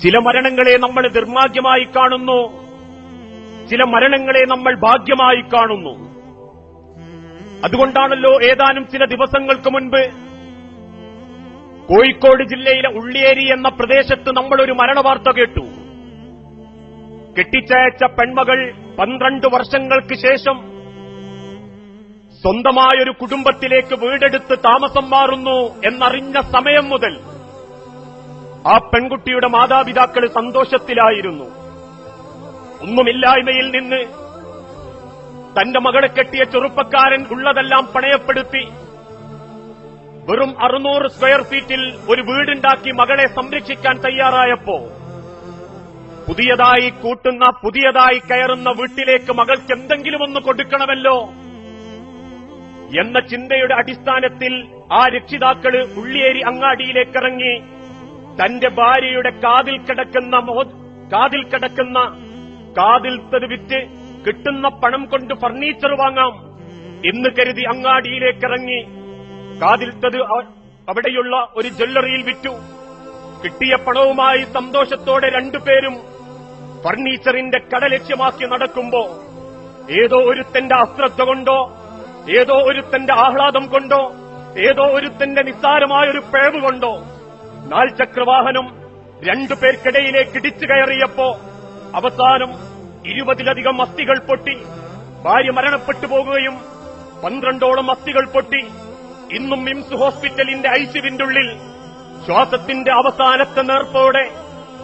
ചില മരണങ്ങളെ നമ്മൾ നിർഭാഗ്യമായി കാണുന്നു. ചില മരണങ്ങളെ നമ്മൾ ഭാഗ്യമായി കാണുന്നു. അതുകൊണ്ടാണല്ലോ ഏതാനും ചില ദിവസങ്ങൾക്ക് മുൻപ് കോഴിക്കോട് ജില്ലയിലെ ഉള്ളിയേരി എന്ന പ്രദേശത്ത് നമ്മളൊരു മരണവാർത്ത കേട്ടു. കെട്ടിച്ചയച്ച പെൺമകൾ പന്ത്രണ്ട് വർഷങ്ങൾക്ക് ശേഷം സ്വന്തമായൊരു കുടുംബത്തിലേക്ക് വീടെടുത്ത് താമസം മാറുന്നു എന്നറിഞ്ഞ സമയം മുതൽ ആ പെൺകുട്ടിയുടെ മാതാപിതാക്കൾ സന്തോഷത്തിലായിരുന്നു. ഒന്നുമില്ലായ്മയിൽ നിന്ന് തന്റെ മകളെ കെട്ടിയ ചെറുപ്പക്കാരൻ ഉള്ളതെല്ലാം പണയപ്പെടുത്തി വെറും അറുന്നൂറ് സ്ക്വയർ ഫീറ്റിൽ ഒരു വീടുണ്ടാക്കി മകളെ സംരക്ഷിക്കാൻ തയ്യാറായപ്പോ പുതിയതായി കൂട്ടുന്ന പുതിയതായി കയറുന്ന വീട്ടിലേക്ക് മകൾക്ക് എന്തെങ്കിലും ഒന്ന് കൊടുക്കണമല്ലോ എന്ന ചിന്തയുടെ അടിസ്ഥാനത്തിൽ ആ രക്ഷിതാക്കൾ ഉള്ളിയേരി അങ്ങാടിയിലേക്ക് ഇറങ്ങി തന്റെ ഭാര്യയുടെ കാതിൽ കിടക്കുന്ന കാതിൽ കിടക്കുന്ന കാതിൽത്തത് വിറ്റ് കിട്ടുന്ന പണം കൊണ്ട് ഫർണിച്ചർ വാങ്ങാം. എന്ന് കരുതി അങ്ങാടിയിലേക്ക് ഇറങ്ങി കാതിൽ തത് അവിടെയുള്ള ഒരു ജ്വല്ലറിയിൽ വിറ്റു. കിട്ടിയ പണവുമായി സന്തോഷത്തോടെ രണ്ടുപേരും ഫർണിച്ചറിന്റെ കട ലക്ഷ്യമാക്കി നടക്കുമ്പോ ഏതോ ഒരുത്തന്റെ അശ്രദ്ധ കൊണ്ടോ ഏതോ ഒരുത്തന്റെ ആഹ്ലാദം കൊണ്ടോ ഏതോ ഒരുത്തന്റെ നിസ്സാരമായ ഒരു പേവ് കൊണ്ടോ നാൽചക്രവാഹനം രണ്ടു പേർക്കിടയിലേക്ക് ഇടിച്ചു കയറിയപ്പോ അവസാനം ഇരുപതിലധികം അസ്ഥികൾ പൊട്ടി. ഭാര്യ മരണപ്പെട്ടു പോകുകയും പന്ത്രണ്ടോളം അസ്ഥികൾ പൊട്ടി. ഇന്നും മിംസ് ഹോസ്പിറ്റലിന്റെ ഐസിവിന്റെ ഉള്ളിൽ ശ്വാസത്തിന്റെ അവസാനത്തെ നേർപ്പോടെ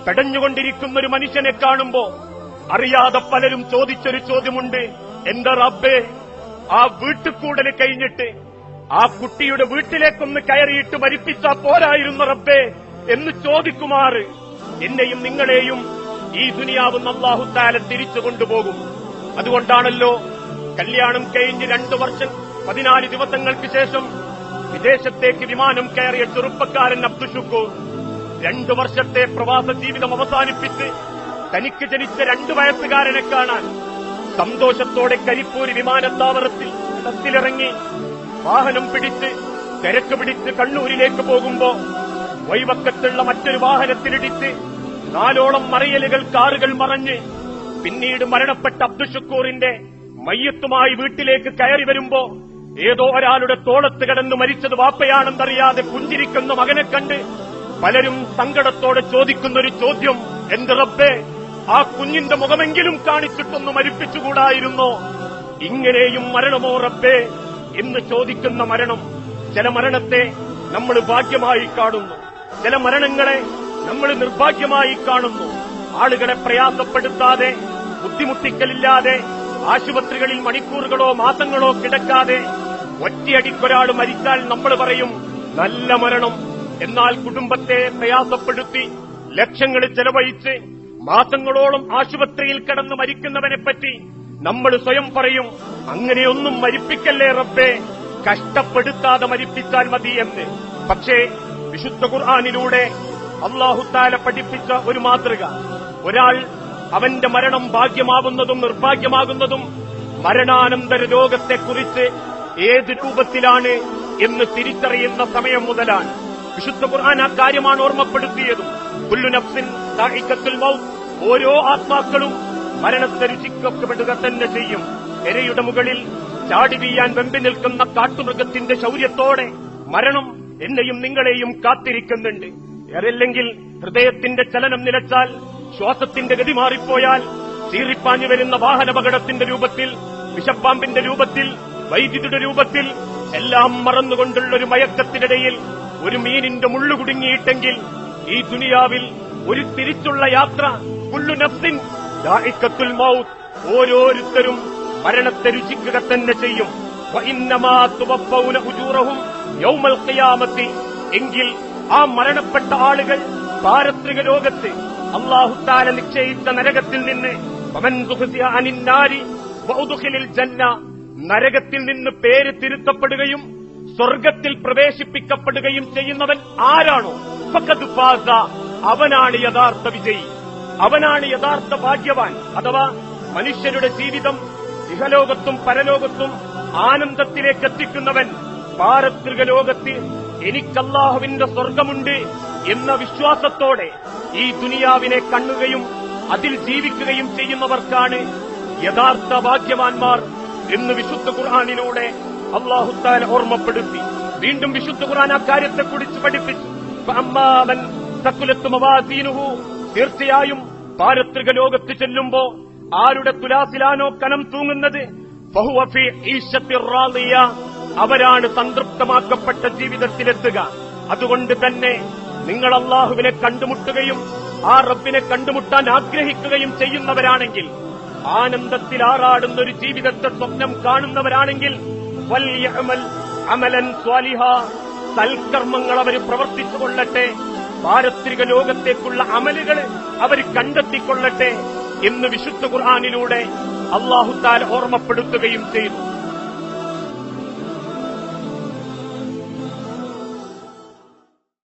പെടഞ്ഞുകൊണ്ടിരിക്കുന്ന ഒരു മനുഷ്യനെ കാണുമ്പോ അറിയാതെ പലരും ചോദിച്ചൊരു ചോദ്യമുണ്ട് എന്താ റബ്ബേ ആ വീട്ടുകൂടൽ കഴിഞ്ഞിട്ട് ആ കുട്ടിയുടെ വീട്ടിലേക്കൊന്ന് കയറിയിട്ട് മരിപ്പിച്ചാ പോരായിരുന്നു റബ്ബേ എന്ന് ചോദിക്കുമാറ് എന്നെയും നിങ്ങളെയും ഈ ദുനിയാവ് നന്നാഹുത്താല തിരിച്ചു കൊണ്ടുപോകും. അതുകൊണ്ടാണല്ലോ കല്യാണം കഴിഞ്ഞ് രണ്ടു വർഷം പതിനാല് ദിവസങ്ങൾക്ക് ശേഷം വിദേശത്തേക്ക് വിമാനം കയറിയ ചെറുപ്പക്കാരൻ അബ്ദുഷുക്കൂർ രണ്ടു വർഷത്തെ പ്രവാസ ജീവിതം അവസാനിപ്പിച്ച് തനിക്ക് ജനിച്ച രണ്ടു വയസ്സുകാരനെ കാണാൻ സന്തോഷത്തോടെ കരിപ്പൂര് വിമാനത്താവളത്തിൽ ഇടത്തിലിറങ്ങി വാഹനം പിടിച്ച് തിരക്ക് പിടിച്ച് കണ്ണൂരിലേക്ക് പോകുമ്പോ വൈവക്കത്തുള്ള മറ്റൊരു വാഹനത്തിലിടിച്ച് നാലോളം മറിയലുകൾ കാറുകൾ മറഞ്ഞ് പിന്നീട് മരണപ്പെട്ട അബ്ദുഷക്കൂറിന്റെ മയ്യത്തുമായി വീട്ടിലേക്ക് കയറി വരുമ്പോ ഏതോ ഒരാളുടെ തോളത്ത് കിടന്ന് മരിച്ചത് വാപ്പയാണെന്നറിയാതെ പുഞ്ചിരിക്കുന്ന മകനെ കണ്ട് പലരും സങ്കടത്തോടെ ചോദിക്കുന്നൊരു ചോദ്യം എന്റെ റബ്ബേ ആ കുഞ്ഞിന്റെ മുഖമെങ്കിലും കാണിച്ചിട്ടൊന്ന് മരിപ്പിച്ചുകൂടായിരുന്നോ? ഇങ്ങനെയും മരണമോ റബ്ബേ? എന്ന് ചോദിക്കുന്ന മരണം ചില മരണത്തെ നമ്മൾ ഭാഗ്യമായി കാണുന്നു. ചില മരണങ്ങളെ നമ്മൾ നിർഭാഗ്യമായി കാണുന്നു. ആളുകളെ പ്രയാസപ്പെടുത്താതെ ബുദ്ധിമുട്ടിക്കലില്ലാതെ ആശുപത്രികളിൽ മണിക്കൂറുകളോ മാസങ്ങളോ കിടക്കാതെ ഒറ്റയടിക്കൊരാൾ മരിച്ചാൽ നമ്മൾ പറയും നല്ല മരണം. എന്നാൽ കുടുംബത്തെ പ്രയാസപ്പെടുത്തി ലക്ഷങ്ങൾ ചെലവഴിച്ച് മാസങ്ങളോളം ആശുപത്രിയിൽ കിടന്ന് മരിക്കുന്നവനെപ്പറ്റി നമ്മൾ സ്വയം പറയും അങ്ങനെയൊന്നും മരിപ്പിക്കല്ലേ റബ്ബേ? കഷ്ടപ്പെടുത്താതെ മരിപ്പിച്ചാൽ മതി എന്ന്. പക്ഷേ വിശുദ്ധ ഖുർആാനിലൂടെ അള്ളാഹുത്താല പഠിപ്പിച്ച ഒരു മാതൃക. ഒരാൾ അവന്റെ മരണം ഭാഗ്യമാവുന്നതും നിർഭാഗ്യമാകുന്നതും മരണാനന്തര രോഗത്തെക്കുറിച്ച് ഏത് രൂപത്തിലാണ് എന്ന് തിരിച്ചറിയുന്ന സമയം മുതലാണ്. വിശുദ്ധ ഖുർആൻ ആ കാര്യമാണ് ഓർമ്മപ്പെടുത്തിയതും. കുല്ലു നഫ്സിൻ ദാഇഖത്തുൽ മൗത്ത്. ഓരോ ആത്മാക്കളും മരണത്തെ രുചിക്കപ്പെടുക തന്നെ ചെയ്യും. എരയുടെ മുകളിൽ ചാടി വീയാൻ വെമ്പി നിൽക്കുന്ന കാട്ടുമൃഗത്തിന്റെ ശൗര്യത്തോടെ മരണം എന്നെയും നിങ്ങളെയും കാത്തിരിക്കുന്നുണ്ട്. അതല്ലെങ്കിൽ ഹൃദയത്തിന്റെ ചലനം നിലച്ചാൽ ശ്വാസത്തിന്റെ ഗതി മാറിപ്പോയാൽ ചീറിപ്പാഞ്ഞു വരുന്ന വാഹനപകടത്തിന്റെ രൂപത്തിൽ വിഷപ്പാമ്പിന്റെ രൂപത്തിൽ വൈദ്യുതിയുടെ രൂപത്തിൽ എല്ലാം മറന്നുകൊണ്ടുള്ള ഒരു മയക്കത്തിനിടയിൽ ഒരു മീനിന്റെ മുള്ളു കുടുങ്ങിയിട്ടെങ്കിൽ ഈ ദുനിയാവിൽ ഒരു തിരിച്ചുള്ള യാത്ര കുല്ലു നഫ്സിൻ മൗത്ത് ഓരോരുത്തരും മരണത്തെ രുചിക്കുക തന്നെ ചെയ്യും. യൗമൽ ഖിയാമത്തി. എങ്കിൽ ആ മരണപ്പെട്ട ആളുകൾ പാരത്രിക ലോകത്ത് അള്ളാഹുത്താല നിശ്ചയിച്ച നരകത്തിൽ നിന്ന് ജന്ന നരകത്തിൽ നിന്ന് പേര് തിരുത്തപ്പെടുകയും സ്വർഗത്തിൽ പ്രവേശിപ്പിക്കപ്പെടുകയും ചെയ്യുന്നവൻ ആരാണോ? അവനാണ് യഥാർത്ഥ വിജയി. അവനാണ് യഥാർത്ഥ ഭാഗ്യവാൻ. അഥവാ മനുഷ്യരുടെ ജീവിതം ഇഹലോകത്തും പരലോകത്തും ആനന്ദത്തിലേക്ക് എത്തിക്കുന്നവൻ പാരത്രിക ലോകത്ത് എനിക്കല്ലാഹുവിന്റെ സ്വർഗമുണ്ട് എന്ന വിശ്വാസത്തോടെ ഈ ദുനിയാവിനെ കണ്ണുകയും അതിൽ ജീവിക്കുകയും ചെയ്യുന്നവർക്കാണ് യഥാർത്ഥ ഭാഗ്യവാന്മാർ എന്ന് വിശുദ്ധ ഖുർആാനിലൂടെ അള്ളാഹുത്താൻ ഓർമ്മപ്പെടുത്തി. വീണ്ടും വിശുദ്ധ ഖുർആൻ അക്കാര്യത്തെക്കുറിച്ച് പഠിപ്പിച്ചു. അമ്മാവൻ സകുലത്തു മവാസീനുഹു. തീർച്ചയായും പാരത്രിക ലോകത്ത് ചെല്ലുമ്പോ ആരുടെ തുലാസിലാനോ കനം തൂങ്ങുന്നത്. അവരാണ് സംതൃപ്തമാക്കപ്പെട്ട ജീവിതത്തിലെത്തുക അതുകൊണ്ട് തന്നെ നിങ്ങൾ അള്ളാഹുവിനെ കണ്ടുമുട്ടുകയും ആ റബ്ബിനെ കണ്ടുമുട്ടാൻ ആഗ്രഹിക്കുകയും ചെയ്യുന്നവരാണെങ്കിൽ ആനന്ദത്തിൽ ആറാടുന്ന ഒരു ജീവിതത്തെ സ്വപ്നം കാണുന്നവരാണെങ്കിൽ അമലൻ സ്വാലിഹ സൽക്കർമ്മങ്ങൾ അവർ പ്രവർത്തിച്ചു കൊള്ളട്ടെ പാരത്രിക ലോകത്തേക്കുള്ള അമലുകൾ അവർ കണ്ടെത്തിക്കൊള്ളട്ടെ എന്ന് വിശുദ്ധ ഖുർആാനിലൂടെ അള്ളാഹുത്താൽ ഓർമ്മപ്പെടുത്തുകയും ചെയ്തു.